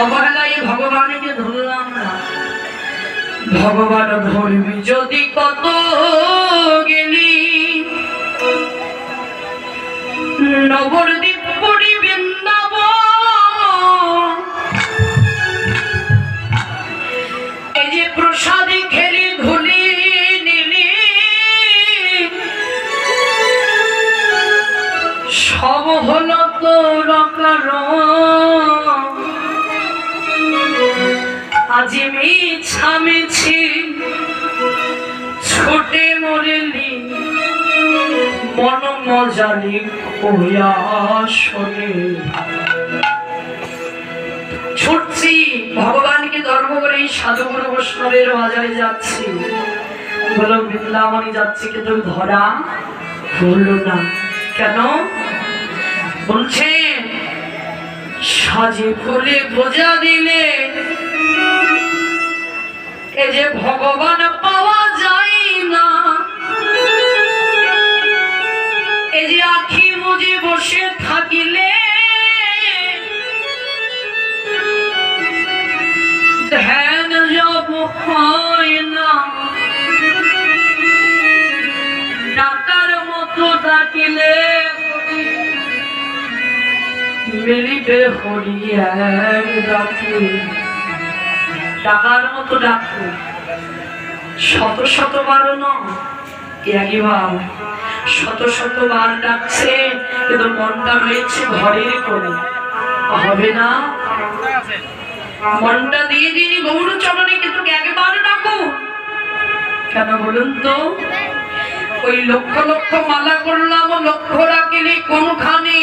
অবহেলায় ভগবানকে ধরলাম ভগবান ধরবি যদি কত গেলি। নবদ্বীপ আজি মিছামিছি ছোটে মরেলি মন হইয়া শোনে। ছুটছি, ভগবানকে ধর্ম করে সাধুগুরু বৈষ্ণবের বাজারে যাচ্ছি। বলো, বৃন্দাবনে যাচ্ছি, কিন্তু ধরা বলল না। কেন? বলছে, সাজে ফুলে বোঝা দিলে এ যে ভগবান পাওয়া যায় না। এ যে আখি মুজে বসে থাকিলে। ধ্যান জপ হয় না। ডাকার মতো ডাকিলে। মিলিবে হরি এক ডাকি ডাকার মতো ডাকো। শত শত বার একবার শত শত বার ডাকছে, কিন্তু মনটা রয়েছে ঘরের করে হবে না? মনটা দিয়ে দিন গৌর চরণে, কিন্তু একবার ডাকো? কেন বলুন তো? ওই লক্ষ লক্ষ মালা করলাম লক্ষ্য রাখিলে কোনখানে?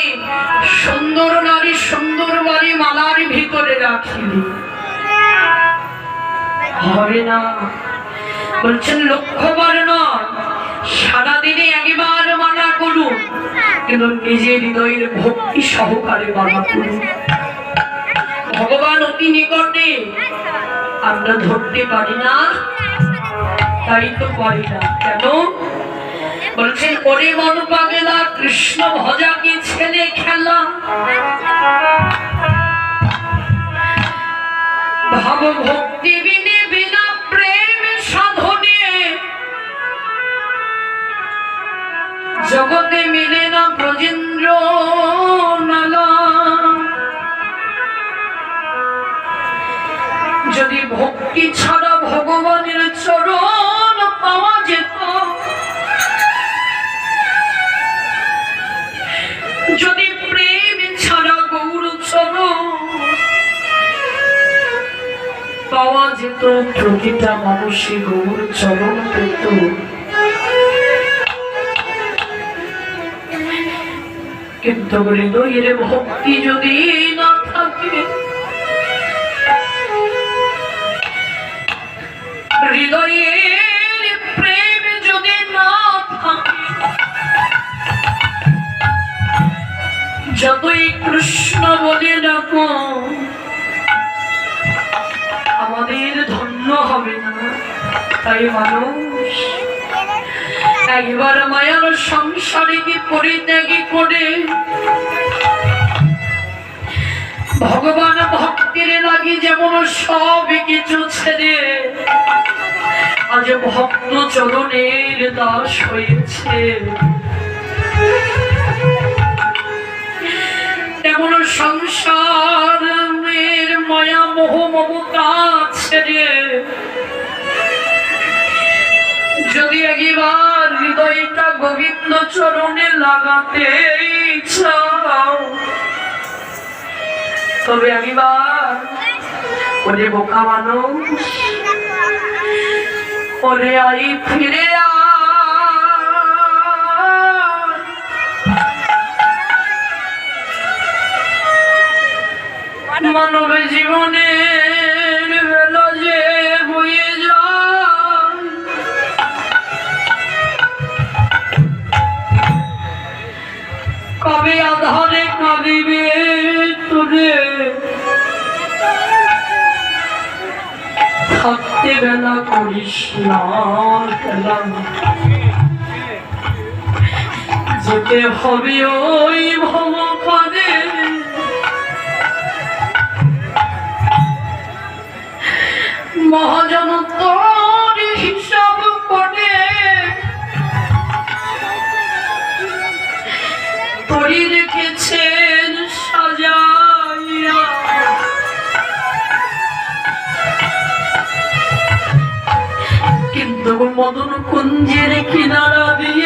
সুন্দর নারী সুন্দর বাড়ি মালার ভিতরে রাখিলি। হবে না। বলছেন লক্ষ্যবার নয় সারাদিনে একবার মানা করুন, কিন্তু নিজের হৃদয়ের ভক্তি সহকারে মানা করুন। ভগবান অতি নিকটে, আমরা ধরতে পারি না। তাই তো পারি না। কেন? বলছেন, ওরে মন পাগেলা, কৃষ্ণ ভজাকে ছেলে খেলা। ভাব ভক্তি জগতে মিলে না ব্রজেন্দ্র যদি ভক্তি ছাড়া ভগবানের চরণ পাওয়া যেত, যদি প্রেম ছাড়া গৌর চরণ পাওয়া যেত, প্রতিটা মানুষই গৌর চরণ পেত। কিন্তু হৃদয়ের ভক্তি যদি না থাকে, হৃদয়ের প্রেম যদি না থাকে, যতই কৃষ্ণ বলে ডাকো, আমাদের ধন্য হবে না, তাই মানুষ একবার মায়ার সংসারে কি পরিত্যাগী করে? ভগবান ভক্তির লাগি যেমন সব কিছু ছেড়ে, আজ ভক্ত চরণের দাস হয়েছে। তেমন সংসারের মায়া মোহ মমতা ছেড়ে, যদি একবার গোবিন্দ চরণে লাগাতে চাও তবে একবার ওরে বোকা মানুষ ওরে আই ফিরে। মানব জীবনের রাতে বেলা করিস না খেলা যেতে হবে ওই মহাজন তোর মদন কুঞ্জের কিনারা দিয়ে